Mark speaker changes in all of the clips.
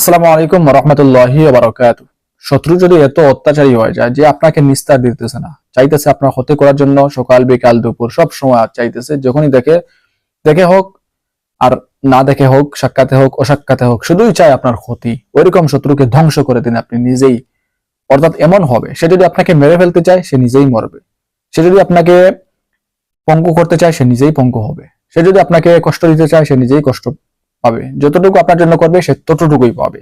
Speaker 1: আসসালামু আলাইকুম রহমতুল্লাহি বারকাত শত্রু যদি এত অত্যাচারী হয়ে যায় যে আপনাকে নিস্তার দিতেছে না, চাইতেছে আপনার ক্ষতি করার জন্য সকাল, বিকাল, দুপুর সব সময় চাইতেছে, যখনই দেখে দেখে হোক আর না দেখে হোক, সাক্ষাতে হোক, অসাক্ষাতে হোক, শুধুই চায় আপনার ক্ষতি। ওইরকম শত্রুকে ধ্বংস করে দিন আপনি নিজেই। অর্থাৎ এমন হবে, সে যদি আপনাকে মেরে ফেলতে চায়, সে নিজেই মরবে। সে যদি আপনাকে পঙ্কু করতে চায়, সে নিজেই পঙ্কু হবে। সে যদি আপনাকে কষ্ট দিতে চায়, সে নিজেই কষ্ট পাবে। যতটুকু আপনার জন্য করবে, সে ততটুকুই পাবে।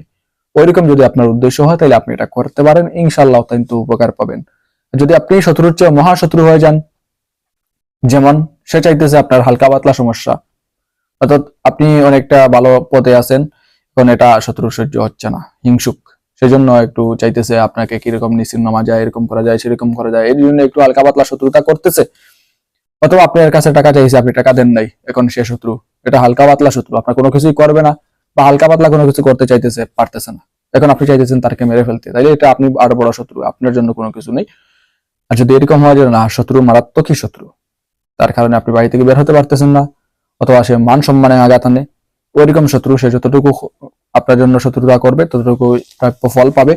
Speaker 1: ওইরকম যদি আপনার উদ্দেশ্য হয়, তাহলে আপনি এটা করতে পারেন। ইনশাল্লাহ কিন্তু উপকার পাবেন। যদি আপনি শত্রুর চেয়ে মহাশত্রু হয়ে যান, যেমন সে চাইতেছে আপনার হালকা পাতলা সমস্যা, অর্থাৎ আপনি অনেকটা ভালো পথে আছেন, এখন এটা শত্রু সহ্য হচ্ছে না, হিংসুক। সেজন্য একটু চাইতেছে আপনাকে কীরকম নিশ্চিন্ন নামা যায় এরকম করা যায়, সেরকম করা যায়। এর জন্য একটু হালকা পাতলা শত্রুতা করতেছে। অথবা আপনার কাছে টাকা চাইছে, আপনি টাকা দেন নাই এখন সে শত্রু। এটা হালকা পাতলা শত্রু, আপনার কোনো কিছুই করবে না বা হালকা পাতলা কোনো কিছু করতে চাইতেছে, পারতেছে না। এখন আপনি চাইতেছেন তাকে মেরে ফেলতে, তাইলে এটা আপনি আরও বড় শত্রু, আপনার জন্য কোনো কিছু নেই। আর যদি এরকম হয় যে না, শত্রু মারাত্মকই শত্রু, তার কারণে আপনি বাড়ি থেকে বের হতে পারতেছেন না, অথবা সে মান সম্মানে আঘাত আনে, ওইরকম শত্রু সে যতটুকু আপনার জন্য শত্রুতা করবে, ততটুকু প্রাপ্য ফল পাবে,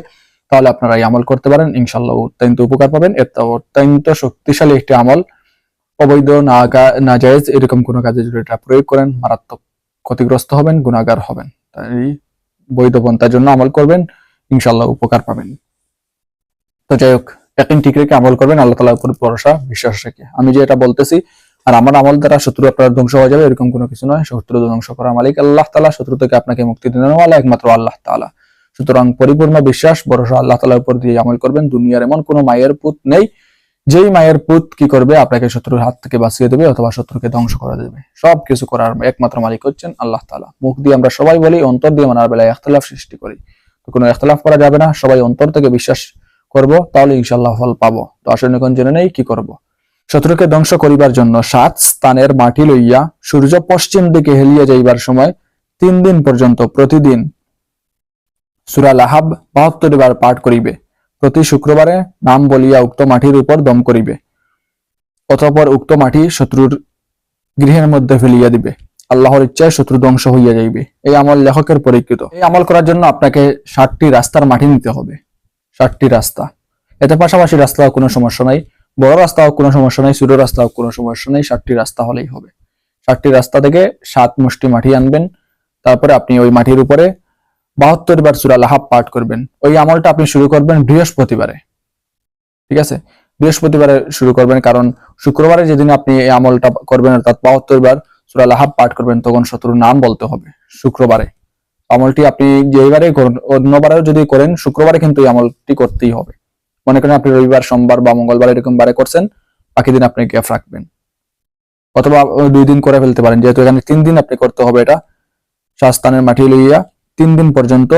Speaker 1: তাহলে আপনারা এই আমল করতে পারেন। ইনশাল্লাহ অত্যন্ত উপকার পাবেন। এটা অত্যন্ত শক্তিশালী একটি আমল। অবৈধ না জায়েজ এরকম কোনো কাজে যদি এটা প্রয়োগ করেন, মারাত্মক ক্ষতিগ্রস্ত হবেন গুণাগার হবেন। তাই বৈধ পন্থার জন্য আমল করবেন ইনশাল্লাহ উপকার পাবেন। তো যাই হোক, একদিন ঠিক রেখে আমল করবেন, আল্লাহ তালার উপর ভরসা, বিশ্বাস রেখে। আমি যে এটা বলতেছি, আর আমার আমল দ্বারা শত্রু আপনার ধ্বংস হয়ে যাবে, এরকম কোনো কিছু নয়। শত্রু ধ্বংস করা মালিক আল্লাহ তালা শত্রু থেকে আপনাকে মুক্তি দিন একমাত্র আল্লাহ তালা সুতরাং পরিপূর্ণ বিশ্বাস, ভরসা আল্লাহ তালার উপর দিয়ে আমল করবেন। দুনিয়ার এমন কোনো মায়ের পুত নেই যেই মায়ের পুত কি করবে? আপনাকে শত্রুর হাত থেকে বাঁচিয়ে দেবে অথবা শত্রুকে ধ্বংস করে দেবে। সব কিছু করার একমাত্র মালিক হচ্ছেন আল্লাহ তালা মুখ দিয়ে আমরা সবাই বলি, অন্তর দিয়ে মানার বেলায় এখতলাফ সৃষ্টি করি। তো কোনো এখতলাফ করা যাবে না, সবাই অন্তর থেকে বিশ্বাস করব, তাহলে ইনশাল্লাহ ফল পাবো। তো আসলে এখন জেনে নেই, কি করব? শত্রুকে ধ্বংস করিবার জন্য সাত স্থানের মাটি লইয়া সূর্য পশ্চিম দিকে হেলিয়া যাইবার সময় তিন দিন পর্যন্ত প্রতিদিন সুরা লাহাব বাহাত্তর বার পাঠ করিবে। প্রতি শুক্রবারে নাম বলিয়া উক্ত মাটির উপর দম করিবে, অতঃপর উক্ত মাটি শত্রুর গৃহের মধ্যে ফেলিয়া দিবে। আল্লাহর ইচ্ছায় শত্রু ধ্বংস হইয়া যাইবে। এই আমল লেখকের পরীক্ষিত। এই আমল করার জন্য আপনাকে ষাটটি রাস্তার মাটি নিতে হবে। ষাটটি রাস্তা। এতে পাশাপাশি রাস্তা কোনো সমস্যা নাই। বড় রাস্তাও কোনো সমস্যা নাই, ছোট রাস্তাও কোনো সমস্যা নেই, ষাটটি রাস্তা হলেই হবে। ষাটটি রাস্তা থেকে সাত মুষ্টি মাটি আনবেন। তারপরে আপনি ওই মাটির উপরে বাহাত্তর বার সুরা লাহাব পাঠ করবেন। ওই আমলটা আপনি শুরু করবেন বৃহস্পতিবারে। ঠিক আছে? বৃহস্পতিবারে শুরু করবেন, কারণ শুক্রবারে যেদিন আপনি এই আমলটা করবেন, অর্থাৎ বাহাত্তর বার সুরা লাহাব পাঠ করবেন, তখন শত্রুর নাম বলতে হবে, শুক্রবারে। আমলটি আপনি যেইবারে করুন, অন্যবারেও যদি করেন, শুক্রবারে কিন্তু এই আমলটি করতেই হবে। মনে করেন আপনি রবিবার, সোমবার বা মঙ্গলবার এরকম বারে করছেন, বাকি দিন আপনি গ্যাপ রাখবেন। অথবা দুই দিন করে ফেলতে পারেন, যেহেতু এখানে তিন দিন আপনি করতে হবে এটা। শাস্তানের মাটি লইয়া তিন দিন পর্যন্ত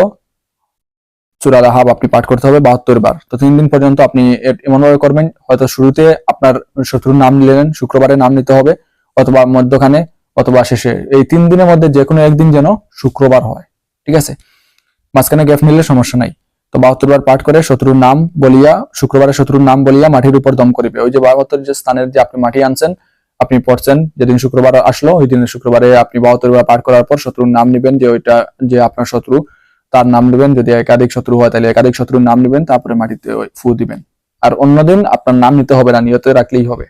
Speaker 1: চূড়া রাহাব আপনি পাঠ করতে হবে বাহাত্তর বার। তো তিন দিন পর্যন্ত আপনি এমনভাবে করবেন, হয়তো শুরুতে আপনার শত্রুর নাম নিলেন, শুক্রবারে নাম নিতে হবে, অথবা মধ্যখানে, অথবা শেষে। এই তিন দিনের মধ্যে যে কোনো একদিন যেন শুক্রবার হয়। ঠিক আছে? মাঝখানে গ্যাপ নিলে সমস্যা নাই। তো বাহাত্তর বার পাঠ করে শত্রুর নাম বলিয়া, শুক্রবারে শত্রুর নাম বলিয়া মাটির উপর দম করিবে। ওই যে বাহাত্তর যে স্থানের যে আপনি মাটি আনছেন আপনি পড়ছেন, যেদিন শুক্রবার আসলো, ওই দিন শুক্রবারে আপনি বাহাত্তর বার পাঠ করার পর শত্রুর নাম নেবেন যে ওইটা, যে আপনার শত্রু, তার নাম নেবেন। যদি একাধিক শত্রু হয়, তাহলে একাধিক শত্রুর নাম নেবেন, তারপরে মাটিতে ফু দিবেন। আর অন্যদিন আপনার নাম নিতে হবে না, নিয়তে রাখলেই হবে।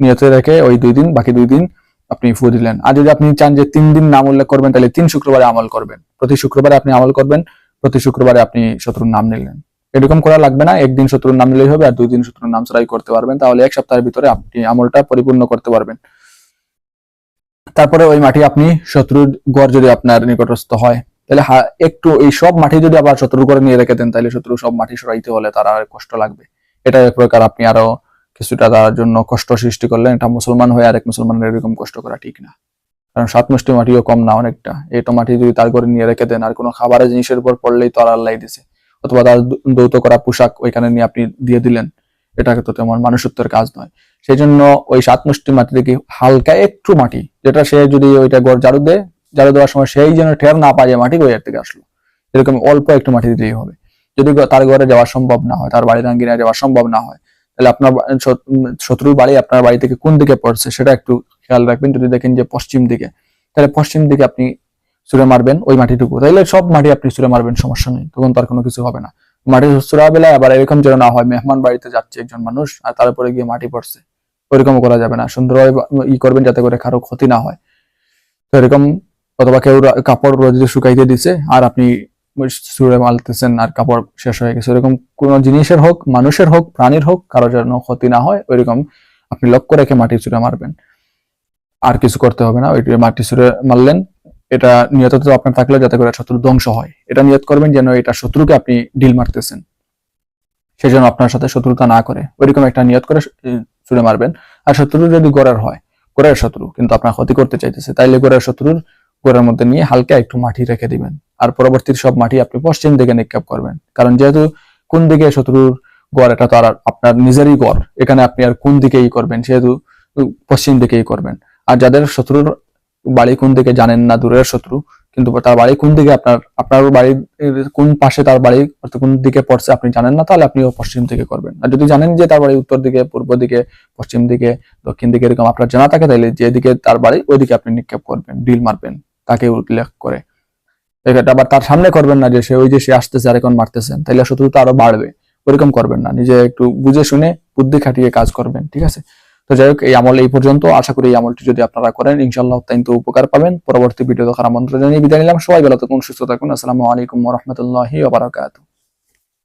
Speaker 1: নিয়তে রেখে ওই দুই দিন, বাকি দুই দিন আপনি ফু দিলেন। আর যদি আপনি চান যে তিন দিন নাম উল্লেখ করবেন, তাহলে তিন শুক্রবারে আমল করবেন। প্রতি শুক্রবারে আপনি আমল করবেন, প্রতি শুক্রবারে আপনি শত্রুর নাম নিলেন। এরকম করা লাগবে না। একদিন শত্রুর নাম নিলেই হবে আর দুই দিন শত্রুর নাম ছাড়াই করতে পারবেন। তাহলে এক সপ্তাহের ভিতরে আপনি আমলটা পরিপূর্ণ করতে পারবেন। তারপরে ওই মাটি আপনি শত্রুর গড় যদি আপনার নিকটস্থ হয়, তাহলে একটু এই সব মাটি যদি আবার শত্রুর করে নিয়ে রেখে দেন, তাহলে শত্রু সব মাটি সরাইতে হলে তার আর কষ্ট লাগবে। এটা এক প্রকার আপনি আরও কিছুটা তার জন্য কষ্ট সৃষ্টি করলেন। এটা মুসলমান হয়ে আরেক মুসলমানের এরকম কষ্ট করা ঠিক না। কারণ সাত মুষ্টি মাটিও কম না অনেকটা। এইটা মাটি যদি তার করে নিয়ে রেখে দেন, আর কোনো খাবারের জিনিসের উপর পড়লেই তো আর আল্লাহ দিছে। অথবা তার দৌত করা পোশাক ওইখানে নিয়ে আপনি দিয়ে দিলেন, এটা তো তেমন মানুষত্বের কাজ নয়। সেই জন্য ওই সাত মুষ্টি মাটি থেকে হালকা একটু মাটি, যেটা সে যদি ওইটা গড় ঝাড়ু দেয়, ঝাড়ু দেওয়ার সময় সেই যেন ঠের না পায় মাটি ওই থেকে আসলো। এরকম অল্প একটু মাটি দিতেই হবে। যদি তার ঘরে যাওয়া সম্ভব না হয়, তার বাড়ি রাঙ্গিনা যাওয়া সম্ভব না হয়, তাহলে আপনার শত্রুর বাড়ি আপনার বাড়ি থেকে কোন দিকে পড়ছে সেটা একটু খেয়াল রাখবেন। যদি দেখেন যে পশ্চিম দিকে, তাহলে পশ্চিম দিকে আপনি ছুঁড়ে মারবেন ওই মাটিটুকু। তাইলে সব মাটি আপনি ছুঁড়ে মারবেন, সমস্যা নেই, তখন তার কোনো কিছু হবে না। মাটি ছুড়া বেলায় আবার এরকম যেন না হয়, মেহমান বাড়িতে যাচ্ছে একজন মানুষ আর তারপরে গিয়ে মাটি পড়ছে। ওইরকম করা যাবে না। সুন্দরভাবে ই করবেন যাতে করে কারও ক্ষতি না হয়। তো এরকম অথবা কেউ কাপড় রোদে শুকাইতে দিছে আর আপনি ছুঁড়ে মালতেছেন আর কাপড় শেষ হয়ে গেছে, এরকম কোনো জিনিসের হোক, মানুষের হোক, প্রাণীর হোক, কারও যেন ক্ষতি না হয়, ওইরকম আপনি লক্ষ্য রেখে মাটি ছুঁড়ে মারবেন। আর কিছু করতে হবে না, ওই মাটি ছুঁড়ে মারলেন এটা নিয়ত আপনার থাকলে যাতে করে শত্রু ধ্বংস হয়। এটা নিয়ত করবেন যেন এটা শত্রুকে আপনি ডিল মারতেছেন। সেজন্য আপনার সাথে শত্রুতা না করে। ওইরকম একটা নিয়ত করে ছুঁড়ে মারবেন। আর শত্রু যদি গোড়ার হয়, গোড়ার শত্রু কিন্তু আপনার ক্ষতি করতে চাইতেছে, তাইলে গোড়ার শত্রুর গোড়ার মধ্যে নিয়ে হালকা একটু মাটি রেখে দিবেন। আর পরবর্তী সব মাটি আপনি পশ্চিম দিকে নিক্ষেপ করবেন। কারণ যেহেতু কোন দিকে শত্রুর গড়, এটা তো আর আপনার নিজেরই গড়। এখানে আপনি আর কোন দিকেই করবেন, সেহেতু পশ্চিম দিকেই করবেন। আর যাদের শত্রুর বাড়ি কোন দিকে জানেন না, দূরের শত্রু, কিন্তু তার বাড়ি কোন দিকে আপনার আপনার বাড়ির কোন পাশে তার বাড়ি অর্থাৎ কোন দিকে পড়ছে আপনি জানেন না, তাহলে আপনিও পশ্চিম দিকে করবেন। আর যদি জানেন যে তার বাড়ি উত্তর দিকে, পূর্ব দিকে, পশ্চিম দিকে, দক্ষিণ দিকে এরকম আপনার জানা থাকে, তাহলে যেদিকে তার বাড়ি, ওইদিকে আপনি নিক্ষেপ করবেন, ডিল মারবেন, তাকে উল্লেখ করে। এটা আবার তার সামনে করবেন না যে সে, ওই যে সে আসতেছে, আর এখন মারতেছেন, তাহলে শত্রুতা আরও বাড়বে। ওইরকম করবেন না, নিজে একটু বুঝে শুনে, বুদ্ধি খাটিয়ে কাজ করবেন, ঠিক আছে? তো যাই হোক, এই আমল এই পর্যন্ত। আশা করি এই আমলটি যদি আপনারা করেন ইনশাল্লাহ অত্যন্ত উপকার পাবেন। পরবর্তী ভিডিও দেখার আমন্ত্রণ জানিয়ে বিদায় নিলাম। সবাই ভালো থাকুন, সুস্থ থাকুন। আসসালামু আলাইকুম রহমতুল্লাহি ওবারাকাতুহ